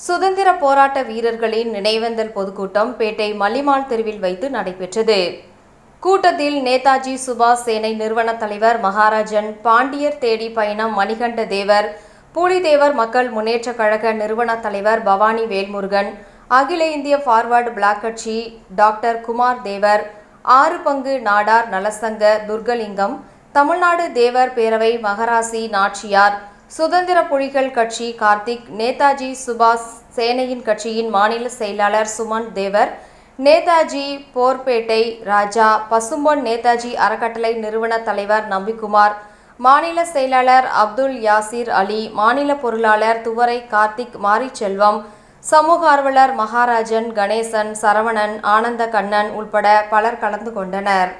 சுதந்திர போராட்ட வீரர்களின் நினைவேந்தல் பொதுக்கூட்டம் பேட்டை மல்லிமாள் தெருவில் வைத்து நடைபெற்றது. கூட்டத்தில் நேதாஜி சுபாஷ் சேனை நிறுவன தலைவர் மகாராஜன் பாண்டியர் தேடி பயணம் மணிகண்ட தேவர் பூலிதேவர் மக்கள் முன்னேற்றக் கழக நிறுவன தலைவர் பவானி வேல்முருகன் அகில இந்திய ஃபார்வர்டு பிளாக் கட்சி டாக்டர் குமார் தேவர் ஆறு பங்கு நாடார் நலசங்க துர்கலிங்கம் தமிழ்நாடு தேவர் பேரவை மகராசி நாச்சியார் சுதந்திர புலிகள் கட்சி கார்த்திக் நேதாஜி சுபாஷ் சேனையின் கட்சியின் மாநில செயலாளர் சுமன் தேவர் நேதாஜி போர்பேட்டை ராஜா பசும்பொன் நேதாஜி அறக்கட்டளை நிறுவன தலைவர் நம்பிக்குமார் மாநில செயலாளர் அப்துல் யாசிர் அலி மாநில பொருளாளர் துவரை கார்த்திக் மாரிச்செல்வம் சமூக ஆர்வலர் மகாராஜன் கணேசன் சரவணன் ஆனந்த கண்ணன் உள்பட பலர் கலந்து கொண்டனர்.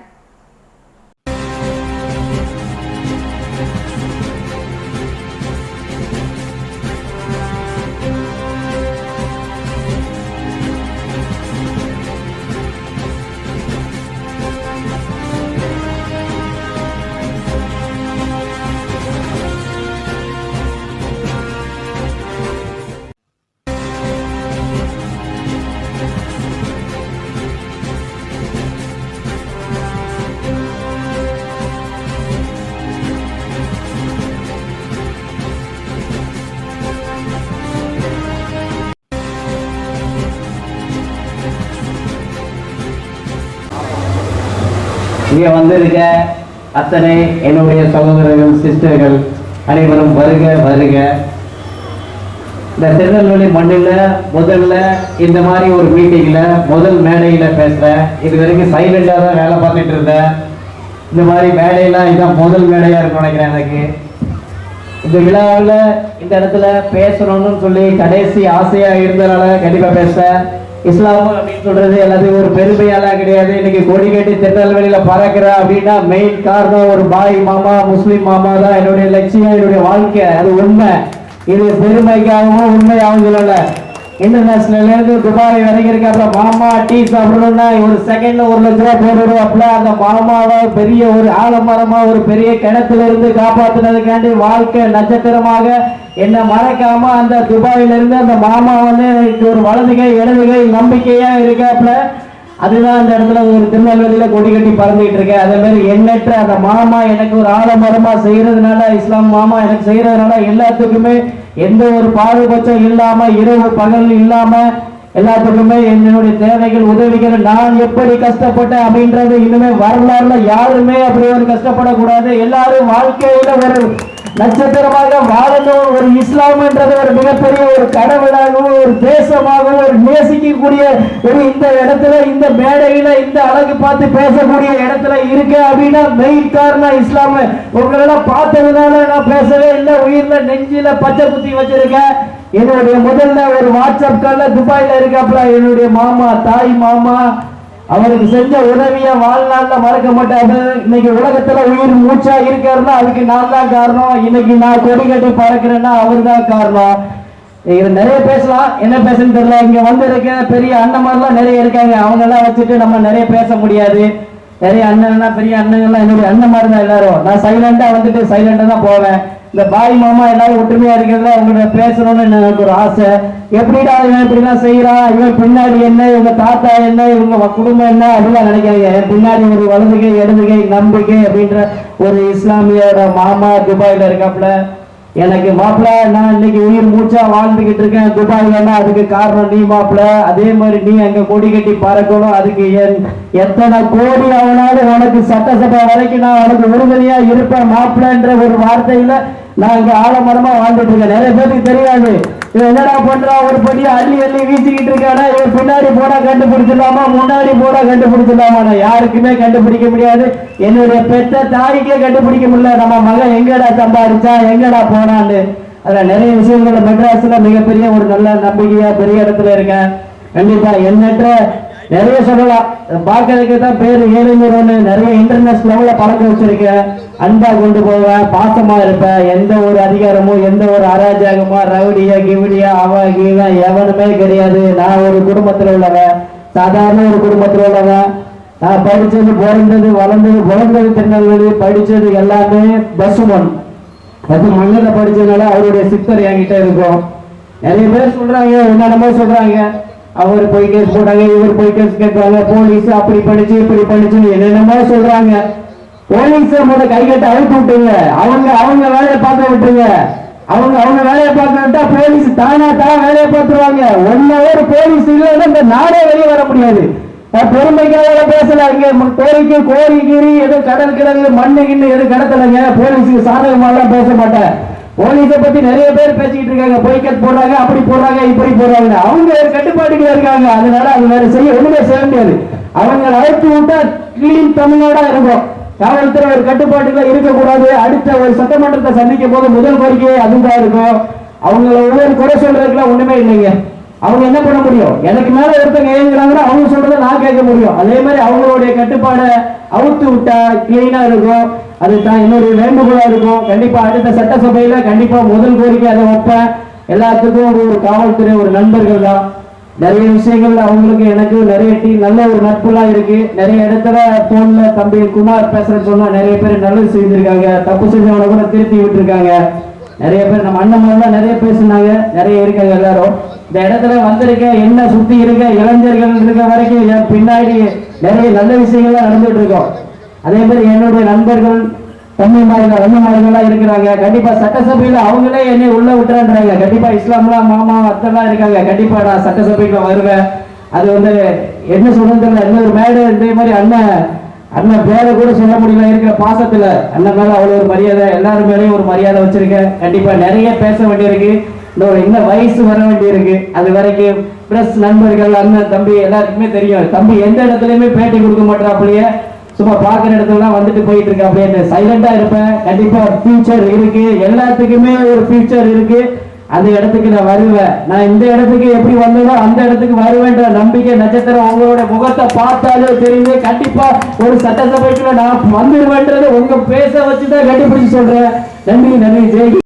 இங்க வந்திருக்க அத்தனை என்னுடைய சகோதரர்கள் சிஸ்டர்கள் அனைவரும் வருக வருக. இந்த திருநெல்வேலி மண்ணில் முதல்ல இந்த மாதிரி ஒரு மீட்டிங்கில் முதல் மேடையில் பேசுகிறேன் இது வரைக்கும் சைலண்டாக தான் வேலை பார்த்துட்டு இருந்தேன் இந்த மாதிரி மேடையெல்லாம் இதான் முதல் மேடையாக இருக்கும் நினைக்கிறேன் எனக்கு. இந்த விழாவில் இந்த இடத்துல பேசணும்னு சொல்லி கடைசி ஆசையாக இருந்ததுனால கண்டிப்பாக பேசுகிறேன் இஸ்லாம் அப்படின்னு சொல்றது எல்லாத்துக்கும் ஒரு பெருமையாலாம் கிடையாது. இன்னைக்கு கொடி கட்டி திருநெல்வேலியில பறக்கிற அப்படின்னா மெயின் காரணம் ஒரு பாய் மாமா முஸ்லீம் மாமா தான். என்னுடைய லட்சியம் என்னுடைய வாழ்க்கை. அது உண்மை. இது பெருமைக்காகவும் உண்மையாகவும் சொல்லலை. இன்டர்நேஷனல்ல இருந்து துபாய் வரைக்கும் இருக்காப்ல. மாமா டீ சாப்பிடணும்னா ஒரு செகண்ட்ல ஒரு லட்ச ரூபா போடுறோம்ல அந்த மாமாவை பெரிய ஒரு ஆலமரமா ஒரு பெரிய கிணத்துல இருந்து காப்பாத்துனதுக்காண்டி வாழ்க்கை நட்சத்திரமாக என்ன மறக்காம அந்த துபாயில இருந்து அந்த மாமா வந்து எனக்கு ஒரு வலதுகை இடதுகை நம்பிக்கையா இருக்காப்ல. அதுதான் அந்த இடத்துல ஒரு திருநெல்வேலியில கொடி கட்டி பறந்துகிட்டு இருக்கேன் அதே மாதிரி எண்ணற்ற அந்த மாமா எனக்கு ஒரு ஆலமரமா செய்யறதுனால இஸ்லாம் மாமா எனக்கு செய்யறதுனால எல்லாத்துக்குமே எந்த ஒரு பாரபட்சம் இல்லாம இரவு பகல் இல்லாம எல்லாத்துக்குமே என்னுடைய தேவைகள் உதவிகள். நான் எப்படி கஷ்டப்பட்டேன் அப்படின்றது இனிமே வரலாறுல யாருமே அப்படி ஒரு கஷ்டப்படக்கூடாது. எல்லாரும் வாழ்க்கையில ஒரு நட்சத்திரமாக வாழணும் ஒரு இஸ்லாம்ன்றது ஒரு மிகப்பெரிய ஒரு கடவுளாகவும் ஒரு தேசமாகவும் ஒரு நேசிக்கக்கூடிய ஒரு இந்த இடத்துல இந்த மேடையில இந்த அழகு பார்த்து பேசக்கூடிய இடத்துல இருக்க அப்படின்னா மெயின் காரணம் இஸ்லாம். உங்களெல்லாம் பார்த்ததுனால நான் பேசவே இல்லை. உயிர்ல நெஞ்சில பச்சை குத்தி வச்சிருக்கேன். என்னுடைய முதல்ல ஒரு வாட்ஸ்அப் கால்ல துபாயில இருக்காப்புல என்னுடைய மாமா தாய் மாமா அவருக்கு செஞ்ச உதவிய வாழ்நாள்ல மறக்க மாட்டாரு. இன்னைக்கு உலகத்துல உயிர் மூச்சா இருக்காருன்னா அதுக்கு நான் தான் காரணம். இன்னைக்கு நான் கொடி கட்டி பறக்கிறேன்னா அவர் தான் காரணம். இது நிறைய பேசலாம். என்ன பேசன்னு தெரியல. இங்க வந்து இருக்க பெரிய அண்ணன் மாதிரிலாம் நிறைய இருக்காங்க. அவங்க எல்லாம் வச்சுட்டு நம்ம நிறைய பேச முடியாது. நிறைய அண்ணன் பெரிய அண்ணங்கள்லாம் என்னுடைய அண்ணன் மாதிரி தான் எல்லாரும். நான் சைலண்டா வந்துட்டு சைலண்டா தான் போவேன். இந்த பாய் மாமா எல்லாரும் ஒற்றுமையா இருக்கிறதுல உங்கள்ட்ட பேசணும்னு எனக்கு ஒரு ஆசை. எப்படிடா இவன் இப்படிலாம் செய்யறான் இவன் பின்னாடி என்ன? இவங்க தாத்தா என்ன? இவங்க குடும்பம் என்ன? அப்படிலாம் நினைக்காங்க என் பின்னாடி ஒரு வலதுகை இடதுகை நம்பிக்கை அப்படின்ற ஒரு இஸ்லாமியோட மாமா துபாயில இருக்காப்புல. எனக்கு மாப்பிள்ள நான் இன்னைக்கு உயிர் மூச்சா வாழ்ந்துகிட்டு இருக்கேன். துபாயிலன்னா அதுக்கு காரணம் நீ மாப்பிள்ள அதே மாதிரி நீ அங்க கொடி கட்டி பறக்கணும். அதுக்கு என் எத்தனை கோடி ஆனாலும் உனக்கு சட்டசபை வரைக்கும் நான் உனக்கு உறுதுணையா இருப்பேன் மாப்பிள்ளன்ற ஒரு வார்த்தையில நான் இங்க ஆழமரமா வாழ்ந்துட்டு இருக்கேன். நிறைய பேருக்கு தெரியாது. என்னடா பண்றான் ஒரு படி அள்ளி அள்ளி வீசிக்கிட்டு இருக்கானா? இவன் பின்னாடி போனா கண்டுபிடிச்சிடலாமா? முன்னாடி போனா கண்டுபிடிச்சிடலாமா நான் யாருக்குமே கண்டுபிடிக்க முடியாது. என்னுடைய பெத்த தாய்க்கே கண்டுபிடிக்க முடியல. நம்ம மகன் எங்கடா சம்பாதிச்சா எங்கடா போனான்னு. அதுல நிறைய விஷயங்கள் மெட்ராஸ்ல மிகப்பெரிய ஒரு நல்ல நம்பிக்கையா பெரிய இடத்துல இருக்கேன். கண்டிப்பா எண்ணற்ற நிறைய சொல்லலாம். பார்க்கறதுக்கு தான் பேர் ஏழுநூறுன்னு நிறைய இன்டர்நேஷனல் லெவலில் பழக்கம் வச்சிருக்கேன் அன்பா கொண்டு போவேன் பாசமா இருப்பேன் எந்த ஒரு அதிகாரமும் எந்த ஒரு அராஜகமோ ரவுடியா கிவிடியா அவ கீவன் எவனுமே கிடையாது. நான் ஒரு குடும்பத்தில் உள்ளவன். சாதாரண ஒரு குடும்பத்தில் உள்ளவன். நான் படிச்சது பிறந்தது வளர்ந்தது பிறந்தது திருநெல்வேலி படித்தது எல்லாமே பசுமன். அது மண்ணில் படித்ததுனால அவருடைய சித்தர் என்கிட்ட இருக்கும். நிறைய பேர் சொல்றாங்க என்னென்னமோ சொல்றாங்க. அவர் போய் கேஸ் போட்டாங்க இவர் போய் கேஸ் கேட்பாங்க போலீஸ் அப்படி பண்ணிச்சு இப்படி பண்ணிச்சுன்னு என்னென்னமோ சொல்றாங்க. போலீஸ் முத கை கட்ட அழுத்து விட்டுங்க அவங்க அவங்க வேலையை பார்க்க விட்டுருங்க. அவங்க அவங்க வேலையை பார்க்க விட்டா போலீஸ் தானா தான் வேலையை பார்த்துருவாங்க. ஒன் ஹவர் போலீஸ் இல்லைன்னா இந்த நாடே வெளியே வர முடியாது. பெருமைக்காக பேசல. இங்க கோரிக்கை கோரிக்கீரி எதுவும் கடல் கிடங்கு மண்ணு கிண்ணு எதுவும் கடத்தலைங்க. போலீஸுக்கு சாதகமாலாம் பேச மாட்டேன். போலீஸை பத்தி நிறைய பேர் பேசிக்கிட்டு இருக்காங்க. பொய்க்கத் போடுறாங்க அப்படி போடுறாங்க இப்படி போடுறாங்க அவங்க ஒரு கட்டுப்பாட்டுக்குள்ள இருக்காங்க. அதனால அது வேற செய்ய ஒண்ணுமே செய்ய முடியாது. அவங்க அழைத்து விட்டா கிளீன் தமிழ்நாடா இருக்கும். காவல்துறை ஒரு கட்டுப்பாட்டுக்குள்ள இருக்கக்கூடாது. அடுத்த ஒரு சட்டமன்றத்தை சந்திக்கும் போது முதல் கோரிக்கை அதுதான் இருக்கும். அவங்கள ஒவ்வொரு குறை சொல்றதுக்குலாம் ஒண்ணுமே இல்லைங்க. அவங்க என்ன பண்ண முடியும்? எனக்கு மேல ஒருத்தங்க ஏங்குறாங்கன்னா அவங்க சொல்றதை நான் கேட்க முடியும். அதே மாதிரி அவங்களுடைய கட்டுப்பாடை அவுத்து விட்டா கிளீனா இருக்கும். அதுதான் இன்னொரு என்னுடைய வேண்டுகோளா இருக்கும். கண்டிப்பா அடுத்த சட்டசபையில கண்டிப்பா முதல் கோரிக்கை அதை வைப்பேன் எல்லாத்துக்கும் ஒரு ஒரு காவல்துறை ஒரு நண்பர்கள் தான். நிறைய விஷயங்கள் அவங்களுக்கு எனக்கு நிறைய டீ நல்ல ஒரு நட்புலாம் இருக்கு. நிறைய இடத்துல போன்ல தம்பி குமார் பேசுறேன்னு சொன்னா நிறைய பேர் நல்லது செஞ்சிருக்காங்க தப்பு செஞ்சவனை கூட திருத்தி விட்டுருக்காங்க. நிறைய பேர் நம்ம அண்ணன் மாதிரிலாம் நிறைய பேசினாங்க. நிறைய இருக்காங்க எல்லாரும். இந்த இடத்துல வந்திருக்க என்ன சுத்தி இருக்க இளைஞர்கள் இருக்க வரைக்கும் என் பின்னாடி நிறைய நல்ல விஷயங்கள்லாம் நடந்துட்டு இருக்கோம். அதே மாதிரி என்னுடைய நண்பர்கள் தம்பிமார்கள் அண்ணன்மார்கள்லாம் இருக்கிறாங்க. கண்டிப்பா சட்டசபையில அவங்களே என்னை உள்ள விட்டுறாங்க கண்டிப்பா இஸ்லாம்லாம் மாமா அத்தெல்லாம் இருக்காங்க. கண்டிப்பா நான் சட்டசபைக்கு வருவேன். அது வந்து என்ன சொல்றது இன்னொரு மேடு இதே மாதிரி அண்ணன் அண்ணன் பேரை கூட சொல்ல முடியல. இருக்கிற பாசத்துல அண்ணன் மேல அவ்வளவு ஒரு மரியாதை எல்லாரும் மேலேயும் ஒரு மரியாதை வச்சிருக்கேன். கண்டிப்பா நிறைய பேச வேண்டியிருக்கு. இன்னொரு இன்னும் வயசு வர வேண்டியிருக்கு. அது வரைக்கும் ப்ளஸ் நண்பர்கள் அண்ணன் தம்பி எல்லாருக்குமே தெரியும். தம்பி எந்த இடத்துலயுமே பேட்டி கொடுக்க மாட்டாப்லயே சும்மா பார்க்குற இடத்துலலாம் வந்துட்டு போயிட்டு இருக்க அப்படின்னு சைலண்டா இருப்பேன். கண்டிப்பா ஃபியூச்சர் இருக்கு. எல்லாத்துக்குமே ஒரு ஃபியூச்சர் இருக்கு. அந்த இடத்துக்கு நான் வருவேன். நான் இந்த இடத்துக்கு எப்படி வந்தேனோ அந்த இடத்துக்கு வருவேன்ற நம்பிக்கை நட்சத்திரம் உங்களோட முகத்தை பார்த்தாலே தெரியுது. கண்டிப்பா ஒரு சட்டசபைக்குள்ள நான் வந்துடுவேன்றது உங்க பேச வச்சுதான் கண்டுபிடிச்சு சொல்றேன். நன்றி நன்றி. ஜெய்